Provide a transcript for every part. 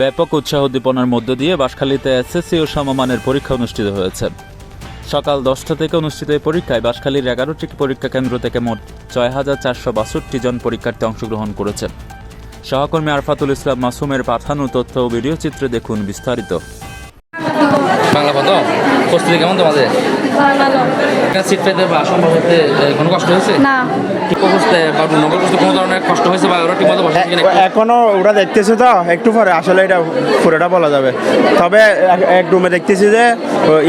ব্যাপক উৎসাহ উদ্দীপনার মধ্য দিয়ে বাঁশখালীতে এসএসসি ও সমমানের পরীক্ষা অনুষ্ঠিত হয়েছে। সকাল দশটা থেকে অনুষ্ঠিত এই পরীক্ষায় বাসখালীর এগারোটি পরীক্ষা কেন্দ্র থেকে মোট ছয় হাজার চারশো বাষট্টি জন পরীক্ষার্থী অংশগ্রহণ করেছে। সহকর্মী আরফাতুল ইসলাম মাসুমের পাঠানো তথ্য ও ভিডিও চিত্রে দেখুন বিস্তারিত। বাংলা কত প্রস্তুতি কেমন তোমাদের? সিট পেতে বা অসম্ভব হতে কোনো কষ্ট হয়েছে? না। কোনো ধরনের কষ্ট হয়েছে বা এখনও ওরা দেখতেছে তো একটু পরে। আসলে এটা পুরোটা বলা যাবে। তবে এক- রুমে দেখতেছি যে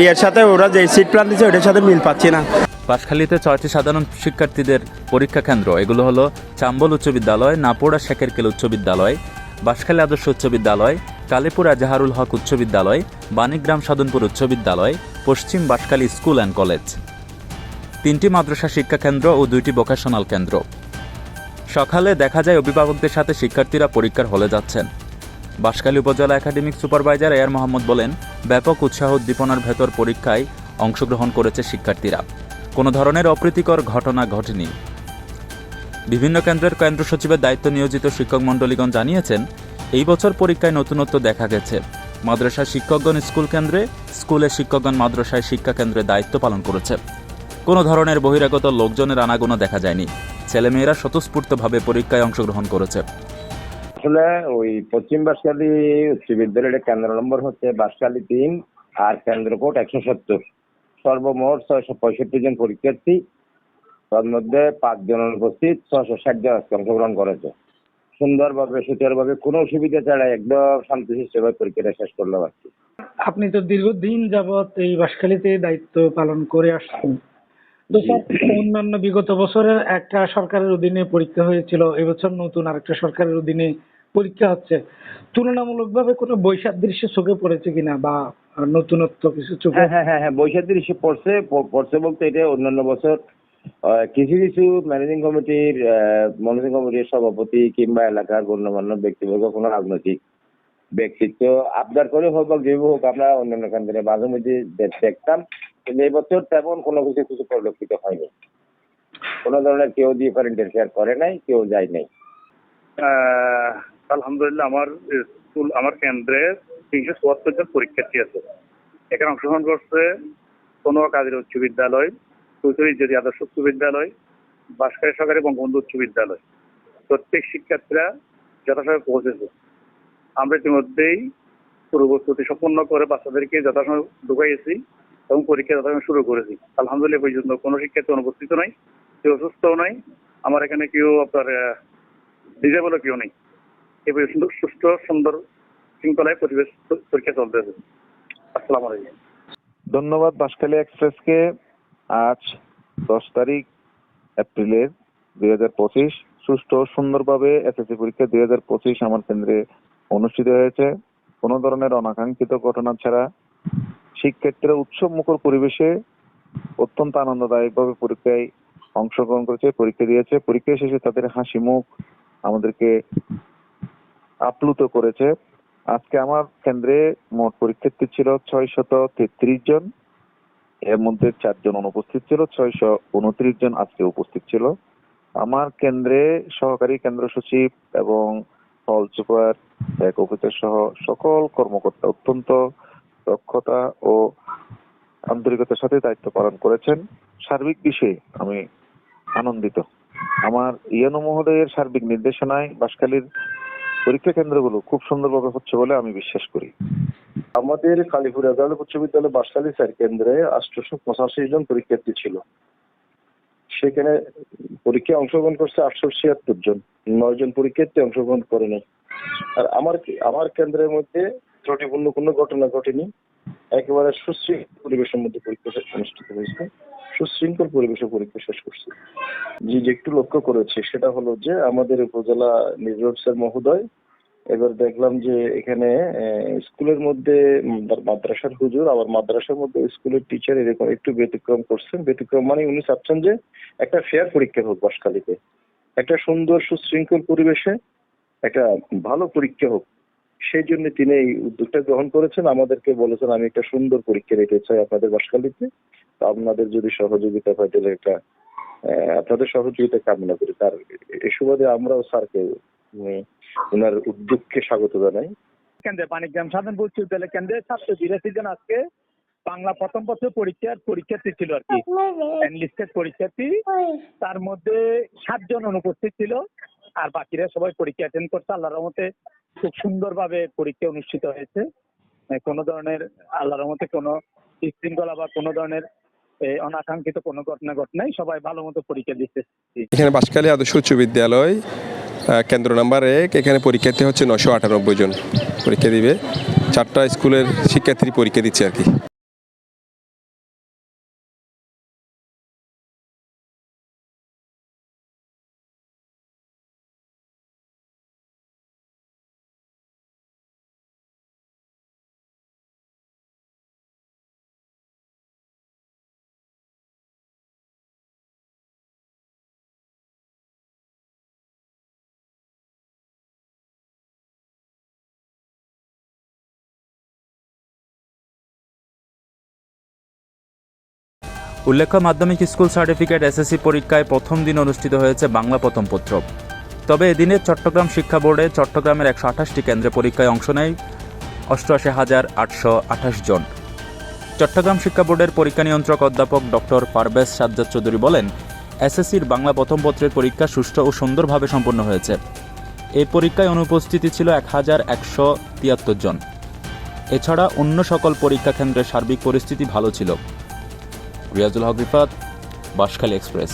ইয়ের সাথে ওরা যে সিট প্ল্যান দিচ্ছে ওটার সাথে মিল পাচ্ছি না। বাঁশখালীতে ছয়টি সাধারণ শিক্ষার্থীদের পরীক্ষা কেন্দ্র। এগুলো হলো চাম্বল উচ্চ বিদ্যালয় নাপুরা শেখেরকেল উচ্চ বিদ্যালয় বাঁশখালী আদর্শ উচ্চ বিদ্যালয় কালীপুর জাহারুল হক উচ্চ বিদ্যালয়, বাণীগ্রাম সাধনপুর উচ্চ বিদ্যালয়, পশ্চিম বাঁশখালী স্কুল অ্যান্ড কলেজ। তিনটি মাদ্রাসা শিক্ষা কেন্দ্র ও দুইটি ভোকেশনাল কেন্দ্র। সকালে দেখা যায় অভিভাবকদের সাথে শিক্ষার্থীরা পরীক্ষার হলে যাচ্ছেন। বাঁশখালী উপজেলা একাডেমিক সুপারভাইজার এয়ার মোহাম্মদ বলেন, ব্যাপক উৎসাহ উদ্দীপনার ভেতর পরীক্ষায় অংশগ্রহণ করেছে শিক্ষার্থীরা। কোনো ধরনের অপ্রীতিকর ঘটনা ঘটেনি। বিভিন্ন কেন্দ্রের কেন্দ্র সচিবের দায়িত্ব নিয়োজিত শিক্ষক মণ্ডলীগণ জানিয়েছেন এই বছর পরীক্ষায় নতুনত্ব দেখা গেছে। মাদ্রাসা শিক্ষকগণ স্কুল কেন্দ্রে, স্কুলের শিক্ষকগণ মাদ্রাসায় শিক্ষা কেন্দ্রে দায়িত্ব পালন করেছে। কোনো ধরনের বহিরাগত লোকজনের আনাগোনা দেখা যায়নি। ছেলেমেয়েরা স্বতঃস্ফূর্তভাবে পরীক্ষায় অংশগ্রহণ করেছে। আসলে ওই পশ্চিম বাঁশখালী উচ্চ বিদ্যালয়ের কেন্দ্র নম্বর হচ্ছে বাঁশখালী তিন আর কেন্দ্র কোড একশো সত্তর। সর্বমোট ছয়শো পঁয়ষট্টি জন পরীক্ষার্থী তার মধ্যে পাঁচজন অনুপস্থিত ছশো ষাট জন অংশগ্রহণ করেছে। সুন্দরভাবে সুচারুভাবে কোনো অসুবিধা ছাড়াই একদম শান্তিশিষ্টভাবে পরীক্ষাটা শেষ করলাম আর কি। আপনি তো দীর্ঘদিন যাবৎ এই বাসখালীতে দায়িত্ব পালন করে আসছেন। অন্যান্য বিগত বছরের একটা সরকারের অধীনে পরীক্ষা হয়েছিল এবছর নতুন আরেকটা সরকারের অধীনে পরীক্ষা হচ্ছে। তুলনামূলকভাবে কোনো বৈসাদৃশ্য চোখে পড়েছে কিনা বা নতুনত্ব কিছু চোখে? হ্যাঁ হ্যাঁ হ্যাঁ হ্যাঁ বৈশাখীর পড়ছে পড়ছে বলতে এটা অন্যান্য বছর কিছু কিছু ম্যানেজিং কমিটির ম্যানেজিং কমিটির সভাপতি কিংবা এলাকার গণ্যমান্য ব্যক্তিবর্গ, কোনো রাজনৈতিক ব্যক্তিত্ব আবদার করে হোক বা যেভাবে হোক, আমরা অন্যান্য কেন্দ্রে মাঝে মধ্যে দেখতাম। কিন্তু এই বছর তেমন কোনো কিছু কিছু পরিলক্ষিত হয়নি। কোনো ধরনের কেউ দিয়ে ইন্টারফেয়ার করে নাই, কেউ যায় নাই। আলহামদুলিল্লাহ আমার স্কুল, আমার কেন্দ্রে তিনশো চুয়াত্তর জন পরীক্ষার্থী আছে। এখানে অংশগ্রহণ করছে কোনো কাজের উচ্চ বিদ্যালয় চৌধুরী যদি আদর্শ উচ্চ বিদ্যালয় বাসকারী সরকারি বঙ্গবন্ধু উচ্চ বিদ্যালয়। প্রত্যেক শিক্ষার্থীরা যথাসময়ে পৌঁছেছে। আমরা ইতিমধ্যেই পূর্বপ্রস্তুতি সম্পন্ন করে বাচ্চাদেরকে যথাসময় ঢুকাইয়েছি এবং পরীক্ষা যথাসময় শুরু করেছি। আলহামদুলিল্লাহ, এই পর্যন্ত কোনো শিক্ষার্থী অনুপস্থিত নাই, কেউ অসুস্থও নাই, আমার এখানে কেউ আপনার ডিজেবলও কেউ নেই। এবার সুন্দর সুস্থ সুন্দর, শৃঙ্খলায় পরিবেশ পরীক্ষা চলতেছে। আসসালামু আলাইকুম। ধন্যবাদ বাঁশখালী এক্সপ্রেসকে। আজ দশ তারিখ এপ্রিলের দুই হাজার পঁচিশ। সুষ্ঠু ও সুন্দরভাবে এসএসসি পরীক্ষা দুই হাজার পঁচিশ আমার কেন্দ্রে অনুষ্ঠিত হয়েছে। কোনো ধরনের অনাকাঙ্ক্ষিত ঘটনা ছাড়া শিক্ষার্থীরা উৎসব মুখর পরিবেশে অত্যন্ত আনন্দদায়কভাবে পরীক্ষায় অংশগ্রহণ করেছে, পরীক্ষা দিয়েছে। পরীক্ষা শেষে তাদের হাসি মুখ আমাদেরকে আপ্লুত করেছে। আজকে আমার কেন্দ্রে মোট পরীক্ষার্থী ছিল ছয় শত তেত্রিশ জন। এর মধ্যে চারজন অনুপস্থিত ছিল, ছয়শো উনত্রিশ জন আজকে উপস্থিত ছিল। আমার কেন্দ্রে সহকারী কেন্দ্র সচিব এবং হল সুপার এক অফিসার সহ সকল কর্মকর্তা অত্যন্ত দক্ষতা ও আন্তরিকতার সাথে দায়িত্ব পালন করেছেন। সার্বিক বিষয়ে আমি আনন্দিত। আমার ইয়ানু মহোদয়ের সার্বিক নির্দেশনায় বাঁশখালীর পরীক্ষা কেন্দ্রগুলো খুব সুন্দরভাবে হচ্ছে বলে আমি বিশ্বাস করি। আমাদের কালীপুর আদালত উচ্চ বিদ্যালয় বাসখালী স্যার কেন্দ্রে আটশোশো পঁচাশি জন পরীক্ষার্থী ছিল। সেখানে পরীক্ষায় অংশগ্রহণ করছে আটশো ছিয়াত্তর জন। নয় জন পরীক্ষার্থী অংশগ্রহণ করেনি আর আমার আমার কেন্দ্রের মধ্যে ত্রুটিপূর্ণ কোনো ঘটনা ঘটেনি। একেবারে সুশৃঙ্খল পরিবেশের মধ্যে পরীক্ষা অনুষ্ঠিত হয়েছে। সুশৃঙ্খল পরিবেশে পরীক্ষা শেষ করছে। যে একটু লক্ষ্য করেছে সেটা হলো যে আমাদের উপজেলা নির্বাচক মহোদয় এবার দেখলাম যে এখানে স্কুলের মধ্যে মাদ্রাসার হুজুর, আবার মাদ্রাসার মধ্যে স্কুলের টিচার এরকম একটু ব্যতিক্রম করছেন। ব্যতিক্রম মানে উনি চাচ্ছেন যে একটা ফেয়ার পরীক্ষা হোক বাসখালীতে একটা সুন্দর, সুশৃঙ্খল পরিবেশে একটা ভালো পরীক্ষা হোক। সেই জন্য তিনি এই উদ্যোগটা গ্রহণ করেছেন। আমাদেরকে বলেছেন, আমি একটা সুন্দর পরীক্ষা রেখে চাই আপনাদের বাসখালীতে তো আপনাদের যদি সহযোগিতা হয়, তাহলে একটা আপনাদের সহযোগিতা কামনা করি। তার এ সুবাদে আমরাও স্যারকে ওনার উদ্যোগকে স্বাগত জানাই। কেন্দ্রে কেন্দ্রে ছাত্র বিরাশি জন আজকে বাংলা প্রথম বছর পরীক্ষার পরীক্ষার্থী ছিল আর কি। এনলিস্টেড পরীক্ষার্থী। তার মধ্যে সাতজন অনুপস্থিত ছিল আর বাকিরা সবাই পরীক্ষা অ্যাটেন্ড করছে। আল্লাহর রহমতে খুব সুন্দরভাবে পরীক্ষা অনুষ্ঠিত হয়েছে। কোনো ধরনের আল্লাহর রহমতে কোনো বিশৃঙ্খলা বা কোনো ধরনের অনাকাঙ্ক্ষিত কোনো ঘটনা ঘটনাই সবাই ভালো মতো পরীক্ষা দিচ্ছে এখানে বাঁশখালী আদর্শ উচ্চ বিদ্যালয় কেন্দ্র নাম্বার এক, এখানে পরীক্ষার্থী হচ্ছে নশো আটানব্বই জন। পরীক্ষা দিবে। চারটা স্কুলের শিক্ষার্থী পরীক্ষা দিচ্ছে আর কি। উল্লেখ্য, মাধ্যমিক স্কুল সার্টিফিকেট এসএসসি পরীক্ষায় প্রথম দিন অনুষ্ঠিত হয়েছে বাংলা প্রথম পত্র তবে এদিনে চট্টগ্রাম শিক্ষা বোর্ডে চট্টগ্রামের একশো আঠাশটি কেন্দ্রে পরীক্ষায় অংশ নেয় অষ্টআশি হাজার আটশো আঠাশ জন। চট্টগ্রাম শিক্ষা বোর্ডের পরীক্ষা নিয়ন্ত্রক অধ্যাপক ডক্টর পারভেজ সাজ্জাদ চৌধুরী বলেন, এসএসসির বাংলা প্রথম পত্রের পরীক্ষা সুষ্ঠু ও সুন্দরভাবে সম্পন্ন হয়েছে। এই পরীক্ষায় অনুপস্থিতি ছিল এক হাজার একশো তিয়াত্তর জন। এছাড়া অন্য সকল পরীক্ষা কেন্দ্রের সার্বিক পরিস্থিতি ভালো ছিল। রিয়াজুল হক রিফাত বাঁশখালী এক্সপ্রেস।